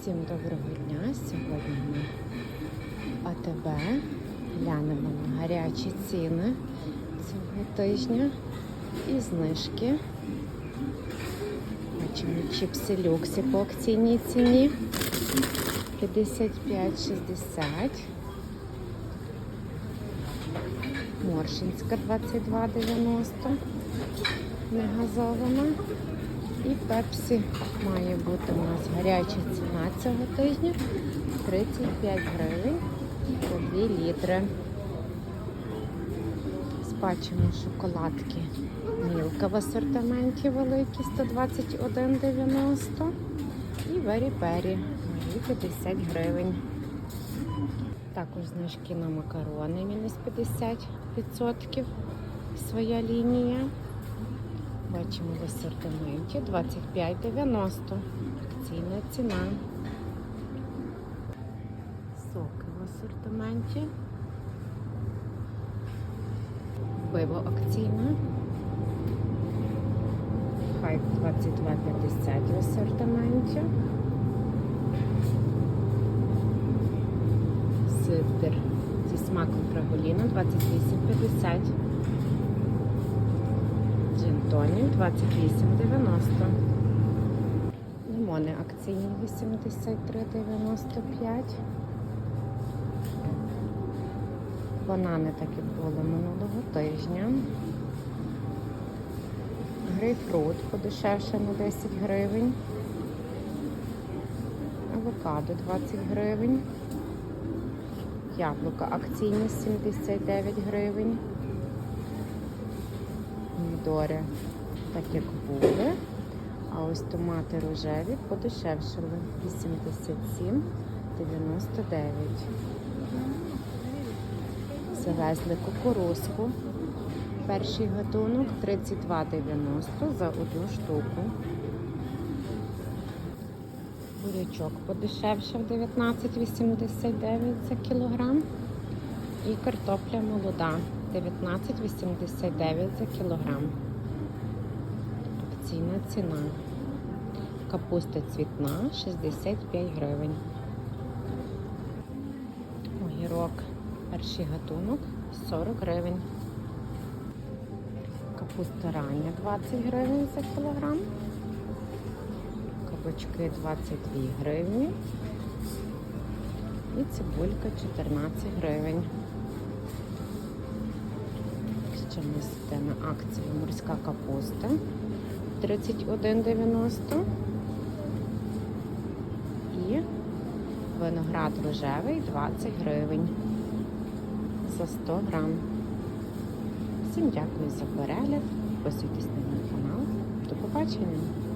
Всім доброго дня! Сьогодні ми АТБ глянемо на гарячі ціни цього тижня і знижки. Бачимо чіпси люксі по акційній ціні 55,60. Моршинська 22,90. Негазована. І пепсі має бути у нас гаряча ціна цього тижня 35 гривень по 2 літри. Спачимо шоколадки Мілка в асортименті великі 121,90 і Вері Пері 50 гривень. Також знижки на макарони мінус 50%. Своя лінія. Бачимо в асортименті 25,90. Акційна ціна. Соки в асортименті. Пиво акційне. Хайп 22,50 в асортименті. Сидр зі смаком фраголіна 28,50. Джинтонів 28,90. Лимони акційні 83,95. Банани так і були минулого тижня. Грейпфрут подешевше на 10 гривень. Авокадо 20 гривень. Яблука акційні 79 гривень помідори, так як були. А ось томати рожеві подешевшили 87,99. Завезли кукурузку. Перший гатунок 32,90 за одну штуку. Бурячок подешевшив 19,89 за кілограм. І картопля молода 19,89 за кілограм. Акційна ціна. Капуста цвітна 65 гривень. Огірок перший гатунок 40 гривень. Капуста рання 20 гривень за кілограм. Кабачки 22 гривні. І цибулька 14 гривень. Нас на акцію морська капуста 31,90 і виноград рожевий 20 гривень за 100 грам. Всім дякую за перегляд. Підписуйтесь на мій канал. До побачення!